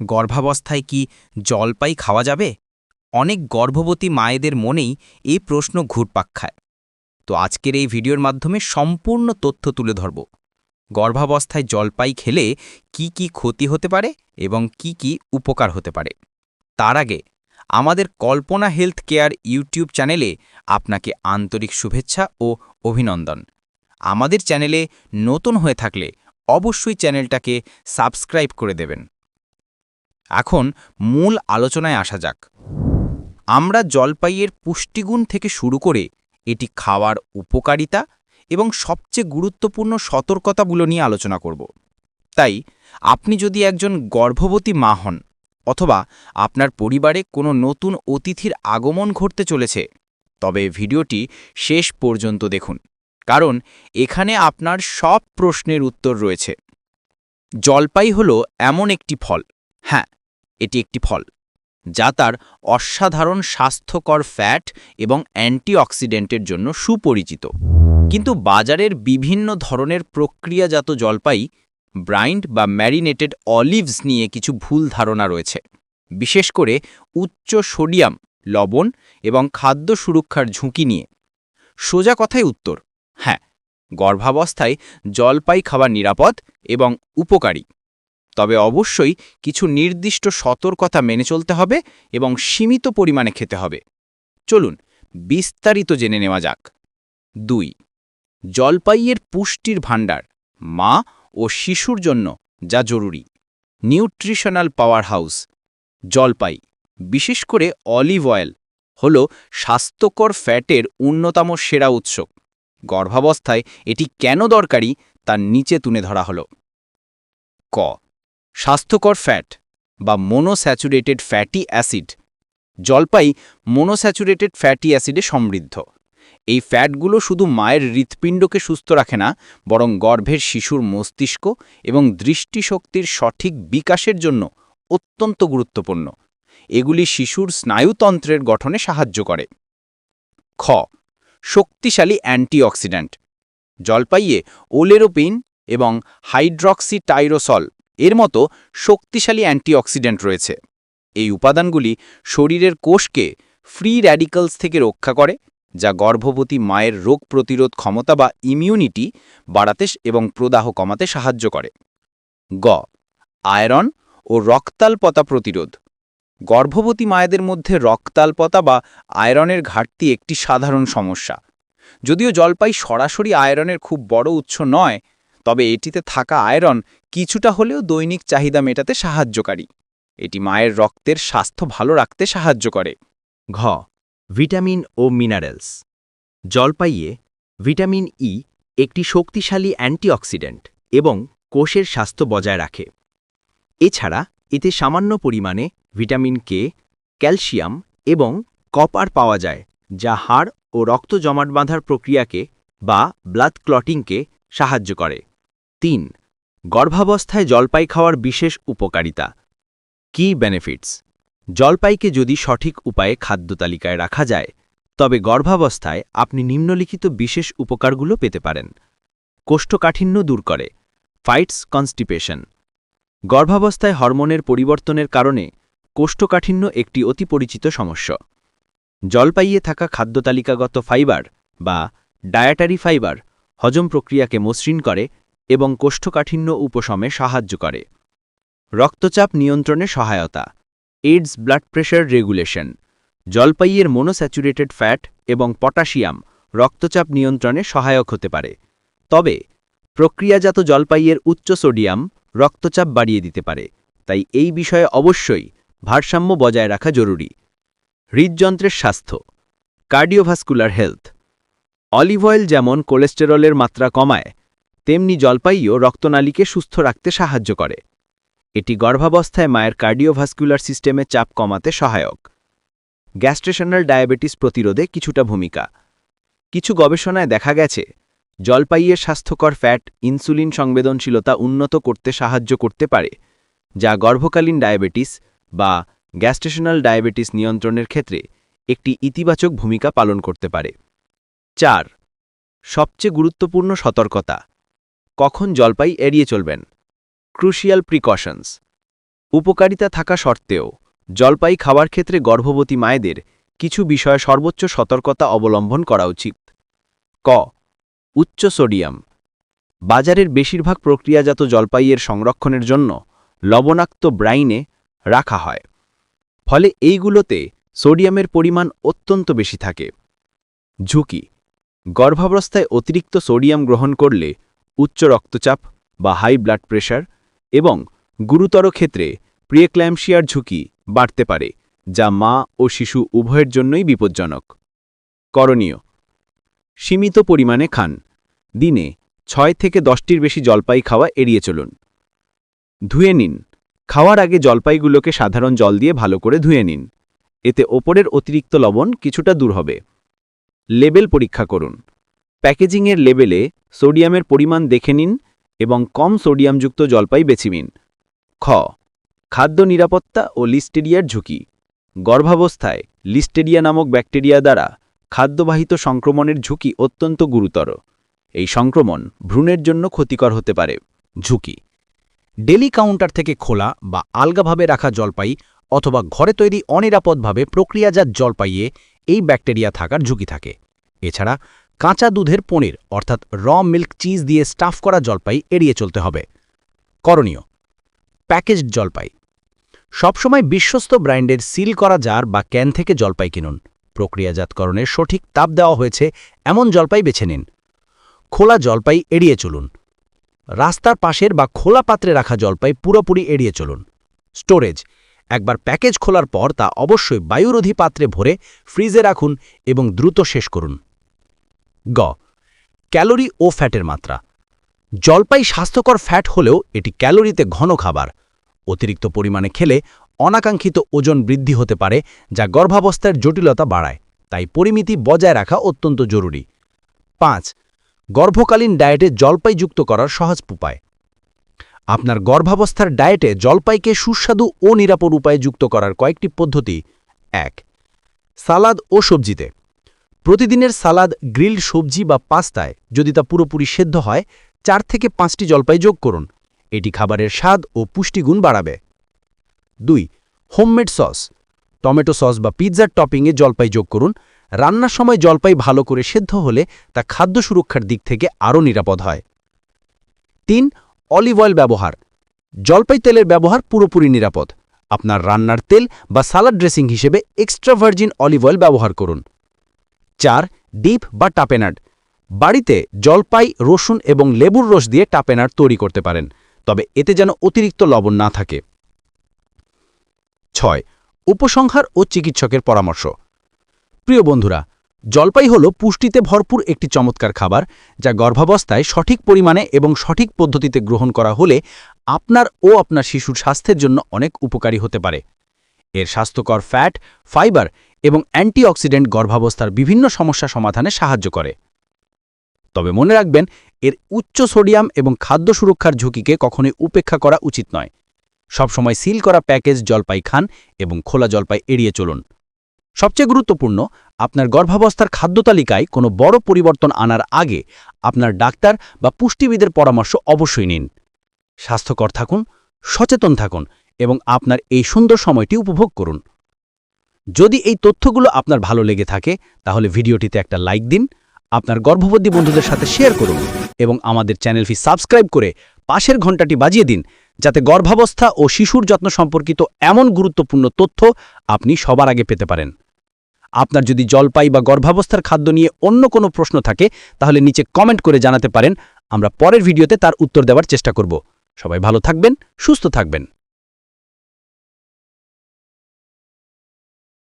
গর্ভাবস্থায় কি জলপাই খাওয়া যাবে? অনেক গর্ভবতী মায়েদের মনেই এই প্রশ্ন ঘুরপাক খায়। তো আজকের এই ভিডিওর মাধ্যমে সম্পূর্ণ তথ্য তুলে ধরব। গর্ভাবস্থায় জলপাই খেলে কি কি ক্ষতি হতে পারে এবং কি কি উপকার হতে পারে? তার আগে, আমাদের কল্পনা হেলথ কেয়ার ইউটিউব চ্যানেলে আপনাকে আন্তরিক শুভেচ্ছা ও অভিনন্দন। আমাদের চ্যানেলে নতুন হয়ে থাকলে অবশ্যই চ্যানেলটাকে সাবস্ক্রাইব করে দেবেন। এখন মূল আলোচনায় আসা যাক। আমরা জলপাইয়ের পুষ্টিগুণ থেকে শুরু করে এটি খাওয়ার উপকারিতা এবং সবচেয়ে গুরুত্বপূর্ণ সতর্কতাগুলো নিয়ে আলোচনা করব। তাই, আপনি যদি একজন গর্ভবতী মা হন অথবা আপনার পরিবারে কোনো নতুন অতিথির আগমন ঘটতে চলেছে, তবে ভিডিওটি শেষ পর্যন্ত দেখুন, কারণ এখানে আপনার সব প্রশ্নের উত্তর রয়েছে। জলপাই হল এমন একটি ফল। হ্যাঁ এটি একটি ফল, যা তার অসাধারণ স্বাস্থ্যকর ফ্যাট এবং অ্যান্টিঅক্সিডেন্টের জন্য সুপরিচিত। কিন্তু বাজারের বিভিন্ন ধরনের প্রক্রিয়াজাত জলপাই, ব্রাইন্ড বা ম্যারিনেটেড অলিভস নিয়ে কিছু ভুল ধারণা রয়েছে। বিশেষ করে উচ্চ সোডিয়াম, লবণ এবং খাদ্য সুরক্ষার ঝুঁকি নিয়ে। সোজা কথাই উত্তর হ্যাঁ গর্ভাবস্থায় জলপাই খাওয়া নিরাপদ এবং উপকারী। তবে অবশ্যই কিছু নির্দিষ্ট সতর্কতা মেনে চলতে হবে এবং সীমিত পরিমাণে খেতে হবে। চলুন বিস্তারিত জেনে নেওয়া যাক। দুই, জলপাইয়ের পুষ্টির ভাণ্ডার, মা ও শিশুর জন্য যা জরুরি। নিউট্রিশনাল পাওয়ার হাউস জলপাই, বিশেষ করে অলিভ অয়েল, হল স্বাস্থ্যকর ফ্যাটের অন্যতম সেরা উৎস। গর্ভাবস্থায় এটি কেন দরকারি তার নিচে তুলে ধরা হল। ক স্বাস্থ্যকর ফ্যাট বা মোনোস্যাচুরেটেড ফ্যাটি অ্যাসিড জলপাই মোনোস্যাচুরেটেড ফ্যাটি অ্যাসিডে সমৃদ্ধ। এই ফ্যাটগুলো শুধু মায়ের হৃৎপিণ্ডকে সুস্থ রাখে না, বরং গর্ভের শিশুর মস্তিষ্ক এবং দৃষ্টিশক্তির সঠিক বিকাশের জন্য অত্যন্ত গুরুত্বপূর্ণ। এগুলি শিশুর স্নায়ুতন্ত্রের গঠনে সাহায্য করে। খ, শক্তিশালী অ্যান্টিঅক্সিডেন্ট জলপাইয়ে ওলেরোপিন এবং হাইড্রক্সি টাইরোসল এর মতো শক্তিশালী অ্যান্টিঅক্সিডেন্ট রয়েছে। এই উপাদানগুলি শরীরের কোষকে ফ্রি র্যাডিক্যালস থেকে রক্ষা করে, যা গর্ভবতী মায়ের রোগ প্রতিরোধ ক্ষমতা বা ইমিউনিটি বাড়াতে এবং প্রদাহ কমাতে সাহায্য করে। গ, আয়রন ও রক্তাল্পতা প্রতিরোধ। গর্ভবতী মায়েদের মধ্যে রক্তাল্পতা বা আয়রনের ঘাটতি একটি সাধারণ সমস্যা। যদিও জলপাই সরাসরি আয়রনের খুব বড় উৎস নয় তবে এটিতে থাকা আয়রন কিছুটা হলেও দৈনিক চাহিদা মেটাতে সাহায্যকারী। এটি মায়ের রক্তের স্বাস্থ্য ভালো রাখতে সাহায্য করে। ঘ, ভিটামিন ও মিনারেলস। জলপাইয়ে ভিটামিন ই একটি শক্তিশালী অ্যান্টিঅক্সিডেন্ট এবং কোষের স্বাস্থ্য বজায় রাখে। এছাড়া এতে সামান্য পরিমাণে ভিটামিন কে, ক্যালসিয়াম এবং কপার পাওয়া যায়, যা হাড় ও রক্ত জমাট বাঁধার প্রক্রিয়াকে বা ব্লাড ক্লটিংকে সাহায্য করে। তিন, গর্ভাবস্থায় জলপাই খাওয়ার বিশেষ উপকারিতা। কি বেনিফিটস জলপাইকে যদি সঠিক উপায়ে খাদ্য তালিকায় রাখা যায়, তবে গর্ভাবস্থায় আপনি নিম্নলিখিত বিশেষ উপকারগুলো পেতে পারেন। কোষ্ঠকাঠিন্য দূর করে। ফাইটস কনস্টিপেশন গর্ভাবস্থায় হরমোনের পরিবর্তনের কারণে কোষ্ঠকাঠিন্য একটি অতি পরিচিত সমস্যা। জলপাইয়ে থাকা খাদ্য তালিকাগত ফাইবার বা ডায়াটারি ফাইবার হজম প্রক্রিয়াকে মসৃণ করে এবং কোষ্ঠকাঠিন্য উপশমে সাহায্য করে। রক্তচাপ নিয়ন্ত্রণে সহায়তা। Aids blood pressure regulation. জলপাইয়ের মোনোস্যাচুরেটেড ফ্যাট এবং পটাশিয়াম রক্তচাপ নিয়ন্ত্রণে সহায়ক হতে পারে। তবে, প্রক্রিয়াজাত জলপাইয়ের উচ্চ সোডিয়াম রক্তচাপ বাড়িয়ে দিতে পারে। তাই এই বিষয়ে অবশ্যই ভারসাম্য বজায় রাখা জরুরি। হৃদযন্ত্রের স্বাস্থ্য। Cardiovascular health. অলিভ অয়েল যেমন কোলেস্টেরলের মাত্রা কমায় তেমনি জলপাইও রক্তনালীকে সুস্থ রাখতে সাহায্য করে। এটি গর্ভাবস্থায় মায়ের কার্ডিওভাস্কুলার সিস্টেমে চাপ কমাতে সহায়ক। গ্যাস্ট্রেশনাল ডায়াবেটিস প্রতিরোধে কিছুটা ভূমিকা। কিছু গবেষণায় দেখা গেছে, জলপাইয়ের স্বাস্থ্যকর ফ্যাট, ইনসুলিন সংবেদনশীলতা উন্নত করতে সাহায্য করতে পারে, যা গর্ভকালীন ডায়াবেটিস বা গ্যাস্ট্রেশনাল ডায়াবেটিস নিয়ন্ত্রণের ক্ষেত্রে একটি ইতিবাচক ভূমিকা পালন করতে পারে। চার, সবচেয়ে গুরুত্বপূর্ণ সতর্কতা। কখন জলপাই এড়িয়ে চলবেন। ক্রুশিয়াল প্রিকশনস উপকারিতা থাকা সত্ত্বেও, জলপাই খাওয়ার ক্ষেত্রে গর্ভবতী মায়েদের কিছু বিষয়ে সর্বোচ্চ সতর্কতা অবলম্বন করা উচিত। ক, উচ্চ সোডিয়াম। বাজারের বেশিরভাগ প্রক্রিয়াজাত জলপাইয়ের সংরক্ষণের জন্য লবণাক্ত ব্রাইনে রাখা হয়। ফলে এইগুলোতে সোডিয়ামের পরিমাণ অত্যন্ত বেশি থাকে। ঝুঁকি। গর্ভাবস্থায় অতিরিক্ত সোডিয়াম গ্রহণ করলে উচ্চ রক্তচাপ বা হাই ব্লাড প্রেশার এবং গুরুতর ক্ষেত্রে প্রিয়েক্ল্যামশিয়ার ঝুঁকি বাড়তে পারে, যা মা ও শিশু উভয়ের জন্যই বিপজ্জনক। করণীয়, সীমিত পরিমাণে খান। দিনে ছয় থেকে দশটির বেশি জলপাই খাওয়া এড়িয়ে চলুন। ধুয়ে নিন। খাওয়ার আগে জলপাইগুলোকে সাধারণ জল দিয়ে ভালো করে ধুয়ে নিন। এতে ওপরের অতিরিক্ত লবণ কিছুটা দূর হবে। লেবেল পরীক্ষা করুন। প্যাকেজিংয়ের লেবেলে সোডিয়ামের পরিমাণ দেখে নিন এবং কম সোডিয়ামযুক্ত জলপাই বেছে নিন। খ, খাদ্য নিরাপত্তা ও লিস্টেরিয়ার ঝুঁকি। গর্ভাবস্থায় লিস্টেরিয়া নামক ব্যাকটেরিয়া দ্বারা খাদ্যবাহিত সংক্রমণের ঝুঁকি অত্যন্ত গুরুতর। এই সংক্রমণ ভ্রূণের জন্য ক্ষতিকর হতে পারে। ঝুঁকি, ডেলি কাউন্টার থেকে খোলা বা আলগাভাবে রাখা জলপাই অথবা ঘরে তৈরি অনিরাপদভাবে প্রক্রিয়াজাত জলপাইয়ে এই ব্যাকটেরিয়া থাকার ঝুঁকি থাকে। এছাড়া কাঁচা দুধের পনির, অর্থাৎ র মিল্ক চিজ দিয়ে স্টাফ করা জলপাই এড়িয়ে চলতে হবে। করণীয়, প্যাকেজড জলপাই। সবসময় বিশ্বস্ত ব্র্যান্ডের সিল করা জার বা ক্যান থেকে জলপাই কিনুন। প্রক্রিয়াজাতকরণের সঠিক তাপ দেওয়া হয়েছে, এমন জলপাই বেছে নিন। খোলা জলপাই এড়িয়ে চলুন। রাস্তার পাশের বা খোলা পাত্রে রাখা জলপাই পুরোপুরি এড়িয়ে চলুন। স্টোরেজ, একবার প্যাকেজ খোলার পর তা অবশ্যই বায়ুরোধী পাত্রে ভরে ফ্রিজে রাখুন এবং দ্রুত শেষ করুন। গ। ক্যালোরি ও ফ্যাটের মাত্রা। জলপাই স্বাস্থ্যকর ফ্যাট হলেও এটি ক্যালোরিতে ঘন খাবার। অতিরিক্ত পরিমাণে খেলে অনাকাঙ্ক্ষিত ওজন বৃদ্ধি হতে পারে, যা গর্ভাবস্থার জটিলতা বাড়ায়। তাই পরিমিতি বজায় রাখা অত্যন্ত জরুরি। পাঁচ, গর্ভকালীন ডায়েটে জলপাই যুক্ত করার সহজ উপায়। আপনার গর্ভাবস্থার ডায়েটে জলপাইকে সুস্বাদু ও নিরাপদ উপায়ে যুক্ত করার কয়েকটি পদ্ধতি। এক, সালাদ ও সবজিতে। প্রতিদিনের সালাদ গ্রিলড সবজি বা পাস্তায় যদি তা পুরোপুরি সেদ্ধ হয়, চার থেকে পাঁচটি জলপাই যোগ করুন। এটি খাবারের স্বাদ ও পুষ্টিগুণ বাড়াবে। দুই, হোমমেড সস। টমেটো সস বা পিৎজার টপিংয়ে জলপাই যোগ করুন। রান্নার সময় জলপাই ভালো করে সেদ্ধ হলে তা খাদ্য সুরক্ষার দিক থেকে আরও নিরাপদ হয়। তিন, অলিভ অয়েল ব্যবহার। জলপাই তেলের ব্যবহার পুরোপুরি নিরাপদ। আপনার রান্নার তেল বা সালাড ড্রেসিং হিসেবে এক্সট্রা ভার্জিন অলিভ অয়েল ব্যবহার করুন। চার ডিপ বা টাপেনাড। বাড়িতে জলপাই, রসুন এবং লেবুর রস দিয়ে টাপেনাড তৈরি করতে পারেন, তবে এতে যেন অতিরিক্ত লবণ না থাকে। ছয়, উপসংহার ও চিকিৎসকের পরামর্শ। প্রিয় বন্ধুরা, জলপাই হল পুষ্টিতে ভরপুর একটি চমৎকার খাবার, যা গর্ভাবস্থায় সঠিক পরিমাণে এবং সঠিক পদ্ধতিতে গ্রহণ করা হলে আপনার ও আপনার শিশুর স্বাস্থ্যের জন্য অনেক উপকারী হতে পারে। এর স্বাস্থ্যকর ফ্যাট, ফাইবার এবং অ্যান্টিঅক্সিডেন্ট গর্ভাবস্থার বিভিন্ন সমস্যা সমাধানে সাহায্য করে। তবে মনে রাখবেন, এর উচ্চ সোডিয়াম এবং খাদ্য সুরক্ষার ঝুঁকিকে কখনোই উপেক্ষা করা উচিত নয়। সবসময় সিল করা প্যাকেজ জলপাই খান এবং খোলা জলপাই এড়িয়ে চলুন। সবচেয়ে গুরুত্বপূর্ণ, আপনার গর্ভাবস্থার খাদ্য তালিকায় কোনো বড় পরিবর্তন আনার আগে আপনার ডাক্তার বা পুষ্টিবিদের পরামর্শ অবশ্যই নিন। স্বাস্থ্যকর থাকুন, সচেতন থাকুন এবং আপনার এই সুন্দর সময়টি উপভোগ করুন। যদি এই তথ্যগুলো আপনার ভালো লেগে থাকে, তাহলে ভিডিওটিতে একটা লাইক দিন, আপনার গর্ভবতী বন্ধুদের সাথে শেয়ার করুন এবং আমাদের চ্যানেলটি সাবস্ক্রাইব করে পাশের ঘন্টাটি বাজিয়ে দিন, যাতে গর্ভাবস্থা ও শিশুর যত্ন সম্পর্কিত এমন গুরুত্বপূর্ণ তথ্য আপনি সবার আগে পেতে পারেন। আপনার যদি জলপাই বা গর্ভাবস্থার খাদ্য নিয়ে অন্য কোনো প্রশ্ন থাকে, তাহলে নিচে কমেন্ট করে জানাতে পারেন, আমরা পরের ভিডিওতে তার উত্তর দেওয়ার চেষ্টা করব। সবাই ভালো থাকবেন, সুস্থ থাকবেন।